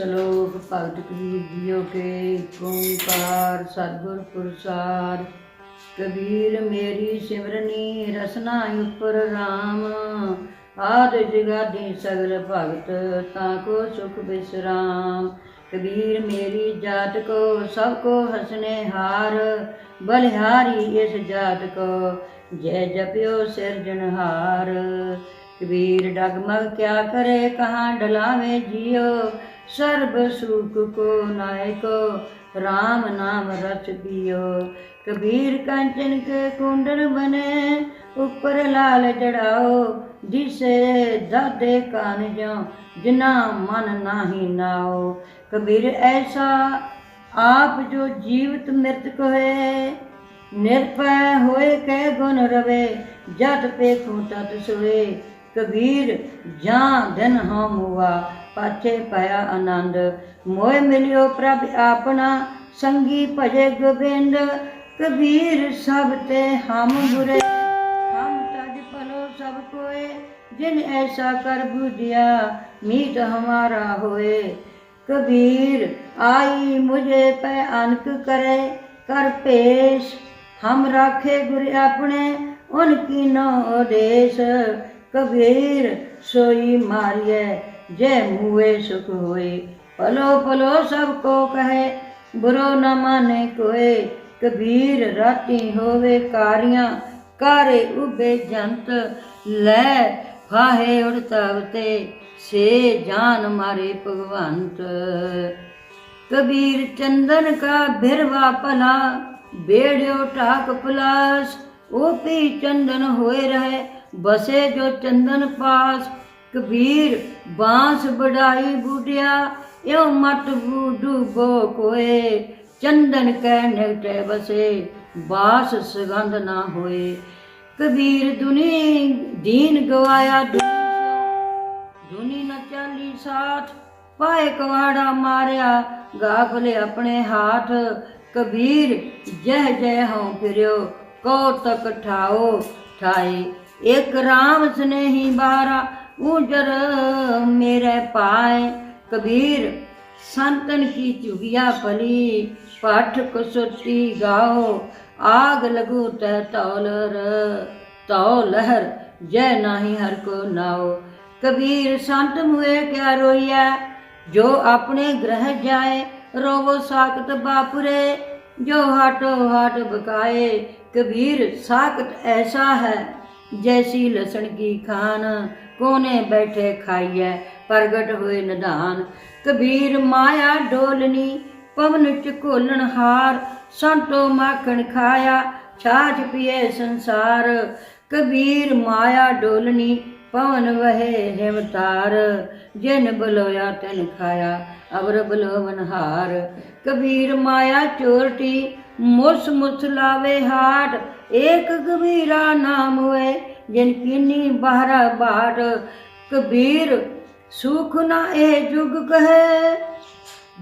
ਸ਼ਲੋਕ ਭਗਤ ਕਬੀਰ ਜੀਓ ਕੇ ਓੰਕਾਰ, ਸਤਿਗੁਰ ਪ੍ਰਸਾਦ। ਕਬੀਰ ਮੇਰੀ ਸਿਮਰਨੀ, ਰਸਨਾ ਉਪਰ RAM ਆਦ ਜਗਾਦੀ ਸਗਲ ਭਗਤ, ਤਾਂ ਕੋ ਸੁਖ ਬਿਸਰਾਮ। ਕਬੀਰ ਮੇਰੀ ਜਾਤ ਕੋ, ਸਭ ਕੋ ਹਸਨੇ ਹਾਰ। ਬਲਿਹਾਰੀ ਇਸ ਜਾਤ ਕੋ, ਜੈ ਜਪਿਓ ਸਿਰਜਣਹਾਰ ਕਬੀਰ ਡਗਮਗ ਕਿਆ ਕਰੇ, ਕਹਾਂ ਡਲਾਵੇ ਜਿਉ ਸਰਬ ਸੁਖ ਕੋ ਨਾਇਕੋ RAM ਨਾਮ ਰਚ ਪਿਓ। ਕਬੀਰ ਕੰਚਨ ਕੇ ਕੁੰਡਲ ਬਨੇ, ਉੱਪਰ ਲਾਲ ਜੜਾਓ ਜਿਸੇ ਦਾਦੇ ਕਾਨ ਜੋ ਜਿਨਾ ਮਨ ਨਾਹੀ ਨਾਓ। ਕਬੀਰ ਐਸਾ ਆਪ ਜੋ ਜੀਵਤ ਮ੍ਰਿਤਕ ਹੋਏ ਨਿਰਭੈ ਹੋਏ ਕੈ ਗੁਣ ਰਵੇ, ਜਤ ਪੇਖੂ ਤਤ ਸੋਏ। ਕਬੀਰ ਜਾਂ ਦਿਨ ਹਮ ਹੁਆ ਪਾਛੇ ਪਾਇਆ ਆਨੰਦ। ਮੋਏ ਮਿਲਿਓ ਪ੍ਰਭ ਆਪਣਾ, ਸੰਗੀ ਭਜੇ ਗੋਬਿੰਦ। ਕਬੀਰ ਸਭ ਤੇ ਹਮ ਗੁਰੇ ਹਮ ਤਜ ਭਲੋ ਸਭ ਕੋਏ। ਜਿਨ ਐਸਾ ਕਰ ਬੁਝਿਆ, ਮੀਤ ਹਮਾਰਾ ਹੋਏ। ਕਬੀਰ ਆਈ ਮੁਝੇ ਪੈ ਅਨਕ ਕਰੇ, ਕਰ ਪੇਸ਼, ਹਮ ਰਾਖੇ ਗੁਰ ਆਪਣੇ ਉਨਕੀ ਨੋ ਦੇਸ਼ ਕਬੀਰ ਸੋਈ ਮਾਰਿਏ जय मुए सुख होए पलो पलो सबको कहे बुरो न माने कोए कबीर राती होवे कारियां कारे उबे जंत ਲੈ ਫਾਹੇ ਉੜਤਵਤੇ ਸੇ ਜਾਨ ਮਾਰੇ ਭਗਵੰਤ ਕਬੀਰ ਚੰਦਨ ਕਾ ਬਿਰਵਾ ਭਲਾ ਬੇੜਿਓ ਟਾਕ ਪਲਾਸ ਉਹ ਪੀ ਚੰਦਨ ਹੋਏ ਰਹੇ ਬਸੇ ਜੋ ਚੰਦਨ ਪਾਸ ਕਬੀਰ ਬਾਂਸ ਬੜਾਈ ਬੂਟਿਆ ਇਉ ਮਤ ਬੂਡੂ ਕੋਏ, ਚੰਦਨ ਕੈ ਨਿਕਟੇ ਬਸੇ ਬਾਸ ਸੁਗੰਧ ਨਾ ਹੋਏ। ਕਬੀਰ ਦੁਨੀ ਦੀਨ ਗਵਾਇਆ ਦੁਨੀ ਨਾ ਚਾਲੀ ਸਾਥ ਪਾਏ ਕਵਾੜਾ ਮਾਰਿਆ ਗਾਫਲੇ ਆਪਣੇ ਹਾਥ। ਕਬੀਰ ਜਹ ਜਹ ਹਉ ਫਿਰਿਓ ਕੋ ਤਕ ਠਾਓ ਠਾਏ। ਇਕ ਰਾਮ ਸਨੇਹੀ ਬਾਰਾ ਉਜਰ ਮੇਰੇ ਪਾਏ ਕਬੀਰ, ਸੰਤਨ ਕੀ ਚੁਗਿਆ ਪਲੀ ਪਾਠ ਕੁਸੁਤੀ ਗਾਓ, ਆਗ ਲਗੂ ਤੈ ਤੌਲਰ ਤੌ ਲਹਿਰ, ਜੈ ਨਾਹੀ ਹਰ ਕੋ ਨਾਓ। ਕਬੀਰ, ਸੰਤ ਮੁਏ ਕਿਆ ਰੋਈਐ? ਜੋ ਆਪਣੇ ਗ੍ਰਹਿ ਜਾਏ, ਰੋਵੋ ਸਾਖਤ ਬਾਪਰੇ। ਜੋ ਹਟੋ ਹਟ ਬਕਾਏ, ਕਬੀਰ, ਸਾਖਤ ਐਸਾ ਹੈ ਜੈਸੀ ਲਸਣ ਕੀ ਖਾਨ, ਕੋਨੇ ਬੈਠੇ ਖਾਈਐ, ਪ੍ਰਗਟ ਹੋਏ ਨਿਧਾਨ। ਕਬੀਰ ਮਾਇਆ ਡੋਲਨੀ ਪਵਨ ਚ ਘੋਲਣ ਹਾਰ ਸੰਤੋ ਮਾਖਣ ਖਾਇਆ ਛਾਛ ਪੀਏ ਸੰਸਾਰ। ਕਬੀਰ ਮਾਇਆ ਡੋਲਨੀ ਪਵਨ ਵਹੇ ਹਿਮਤਾਰ। ਜਿਨ ਬਲੋਇਆ ਤਨ ਖਾਇਆ, ਅਵਰ ਬਲੋਵਨ ਹਾਰ। ਕਬੀਰ ਮਾਇਆ ਚੋਰਟੀ ਮੁਸ ਮੁਸ ਲਾਵੇ ਹਾਟ, ਏਕ ਕਬੀਰਾ ਨਾਮ ਹੋਏ ਜਿਨ ਕੀਨੀ ਬਾਹਰਾ ਬਾਟ। ਕਬੀਰ, ਸੁਖ ਨਾ ਇਹ ਜੁਗ ਕਹੇ,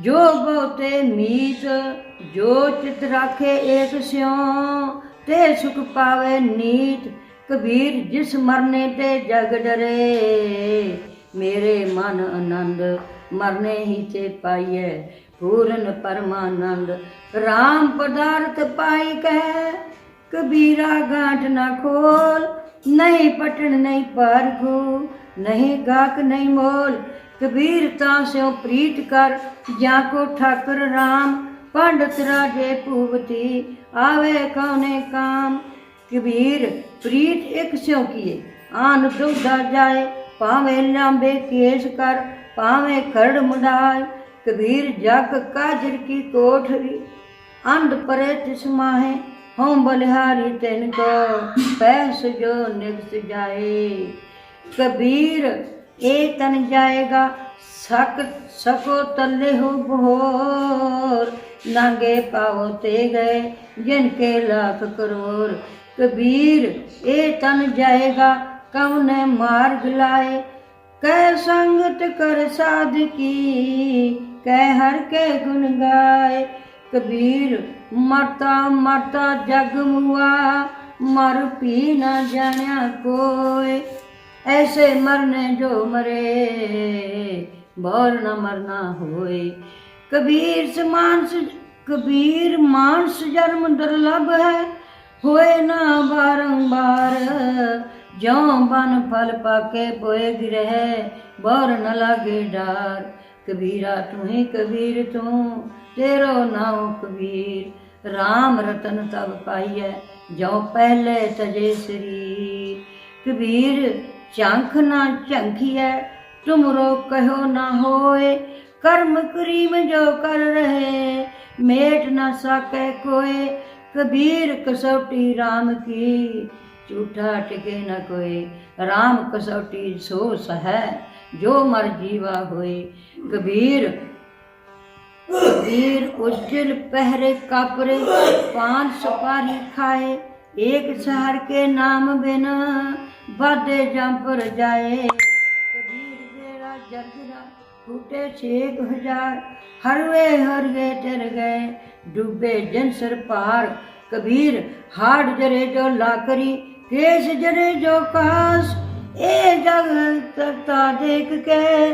ਜੋ ਬਹੁਤੇ ਮੀਤ, ਜੋ ਚਿਤ ਰਾਖੇ ਏਕ ਸਿਉ, ਤੇ ਸੁਖ ਪਾਵੇ ਨੀਤ। ਕਬੀਰ, ਜਿਸ ਮਰਨੇ ਤੇ ਜਗ ਡਰੇ, ਮੇਰੇ ਮਨ ਆਨੰਦ ਮਰਨੇ ਹੀ ਤੇ ਪਾਈਐ। ਪੂਰਨ ਪਰਮਾਨੰਦ RAM ਪਦਾਰਥ ਪਾਈ ਕਹਿ ਕਬੀਰਾ ਗਾਂਠ ਨਾ ਖੋਲ ਨਹੀਂ ਪਟਣ ਨਹੀਂ ਪਰਖੂ ਨਹੀਂ ਗਾਕ ਨਹੀਂ ਮੋਲ ਕਬੀਰ ਤਾਂ ਸਿਓ ਪ੍ਰੀਤ ਕਰ ਜਾਂ ਕੋ ਠਾਕਰ RAM ਪੰਡਤ ਰਾਜੇ ਭੂਪਤੀ ਆਵੇ ਕਉਨੇ ਕਾਮ ਕਬੀਰ ਪ੍ਰੀਤ ਇੱਕ ਸਿਓ ਕੀਏ ਆਨ ਦੁਦਾ ਜਾਏ ਭਾਵੇਂ ਲਾਂਬੇ ਕੇਸ ਕਰ ਭਾਵੇਂ ਖੜ ਮੁੰਡਾਏ ਕਬੀਰ ਜਗ ਕਾਜਰ ਕੀ ਕੋਠਰੀ ਅੰਧ ਪਰੇ ਤਿਸ ਮਾਹੇ, ਹਉ ਬਲਿਹਾਰੀ ਤੈਨ ਕੋ। ਪੈਸ ਜੋ ਨਿਕਸ ਜਾਏ। ਕਬੀਰ ਇਹ ਤਨ ਜਾਏਗਾ ਸਕ ਸਕੋ ਤੱਲੇ ਹੋ ਬਹੋਰ ਨਾਗੇ ਪਾਵੋ ਤੇ ਗਏ, ਜਿਨ ਕੇ ਲੱਖ ਕਰੋੜ ਕਬੀਰ ਇਹ ਤਨ ਜਾਏਗਾ ਕਉਨੇ ਮਾਰਗ ਲਾਏ। ਕਹਿ ਸੰਗਤ ਕਰ ਸਾਧਕੀ ਕਹਿ ਹਰ ਕੇ ਗੁਣ ਗਾਏ। ਕਬੀਰ ਮਰਤਾ ਮਰਤਾ ਜਗ ਮੁਆ, ਮਰ ਪੀ ਨਾ ਜਾਣਿਆ ਕੋਏ। ਐਸੇ ਮਰਨੇ ਜੋ ਮਰੇ, ਬੌਰ ਨਾ ਮਰਨਾ ਹੋਏ। ਕਬੀਰ ਸਮਾਨਸ, ਕਬੀਰ ਮਾਨਸ ਜਨਮ ਦੁਰਲਭ ਹੈ। ਹੋਏ ਨਾ ਬਾਰੰਬਾਰ, ਜਿਉ ਬਨ ਫਲ ਪਾਕੇ ਪੋਏ ਗਿਰਹਿ, ਬੌਰ ਨ ਲਾਗੇ ਡਾਰ। ਕਬੀਰਾ, ਤੂੰ ਹੀ ਕਬੀਰ, ਤੂੰ ਤੇਰੋ ਨਾਮ ਕਬੀਰ। RAM ਰਤਨ ਤਬ ਪਾਈਐ ਜੋ ਪਹਿਲੇ ਤਜੇ ਸਰੀਰ। ਕਬੀਰ, ਚੰਖ ਨਾ ਝੰਖੀਐ, ਤੁਮਰੋ ਕਹਿਓ ਨਾ ਹੋਏ, ਕਰਮ ਕਰੀਮ ਜੋ ਕਰ ਰਹੇ, ਮੇਟ ਨਾ ਸਾਕੇ ਕੋਏ। ਕਬੀਰ, ਕਸੌਟੀ RAM ਕੀ, ਝੂਠਾ ਟਿਕੇ ਨਾ ਕੋਏ RAM ਕਸੌਟੀ ਸੋ ਸਹੈ। ਜੋ ਮਰ ਜੀਵਾ ਹੋਏ। ਕਬੀਰ ਕਬੀਰ ਉਜਲ ਪਹਿਰੇ ਕਾਪਰੇ, ਪਾਨ ਸੁਪਾਰੀ ਖਾਏ। ਏਕ ਸਹਰ ਕੇ ਨਾਮ ਬਿਨ ਵਾਦੇ ਜੰਪਰ ਜਾਏ। ਕਬੀਰ ਮੇਰਾ ਜਗਰਾ ਟੂਟੇ ਛੇਕ ਹਜ਼ਾਰ। ਹਰਵੇ ਹਰਵੇ ਟਰ ਗਏ, ਡੁੱਬੇ ਜਨ ਸਰ ਪਾਰ ਕਬੀਰ ਹਾੜ ਜਰੇ ਜੋ ਲਾਕਰੀ ਕੇਸ ਜਰੇ ਜੋ ਕਾਸ ਇਹ ਜਗ ਕਰਤਾ ਦੇਖ ਕੇ।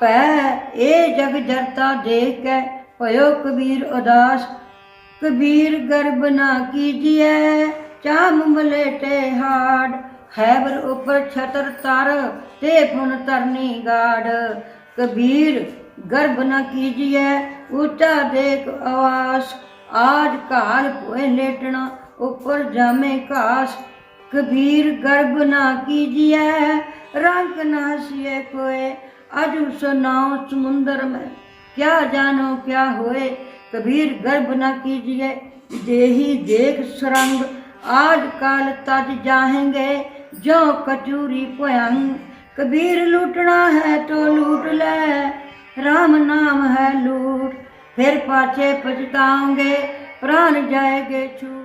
ਪੈ ਇਹ ਜਗ ਜਰਤਾ ਦੇਖ ਕੇ। ਭਇਓ ਕਬੀਰ ਉਦਾਸ, ਕਬੀਰ ਗਰਬ ਨਾ ਕੀਜੀਐ। ਚਾਮ ਮਲੇਟੇ ਹਾੜ ਹੈਬਰ ਉਪਰ ਛਤਰ ਤਰ, ਤੇ ਫੁਨ ਤਰਨੀ ਗਾੜ। ਕਬੀਰ ਗਰਬ ਨਾ ਕੀਜੀਐ, ਉੱਚਾ ਦੇਖ ਆਵਾਸ। ਆਜ ਕਾਲ ਕੋਏ ਲੇਟਣਾ, ਉਪਰ ਜਾਮੇ ਕਾਸ਼ ਕਬੀਰ ਗਰਬ ਨਾ ਕੀਜੀਐ, ਰੰਗ ਨਾ ਸੀਏ ਕੋਏ। ਅਜ ਉਸ ਨਾਉ ਸਮੁੰਦਰ ਮੈਂ, ਕਿਆ ਜਾਣੋ ਕਿਆ ਹੋਏ। ਕਬੀਰ ਗਰਭ ਨਾ ਕੀਜੀਐ, ਦੇਹੀ ਦੇਖ ਸਰੰਗ। ਆਜ ਕਾਲ ਤਜ ਜਾਹੇਂਗੇ ਜੋ ਕਚੂਰੀ ਭਯੰ ਕਬੀਰ ਲੂਟਣਾ ਹੈ ਤੋ ਲੂਟ ਲੈ, ਰਾਮ ਨਾਮ ਹੈ ਲੂਟ। ਫਿਰ ਪਾਛੇ ਪਛਤਾਉਂਗੇ ਪ੍ਰਾਨ ਜਾਏਗੇ ਛੂ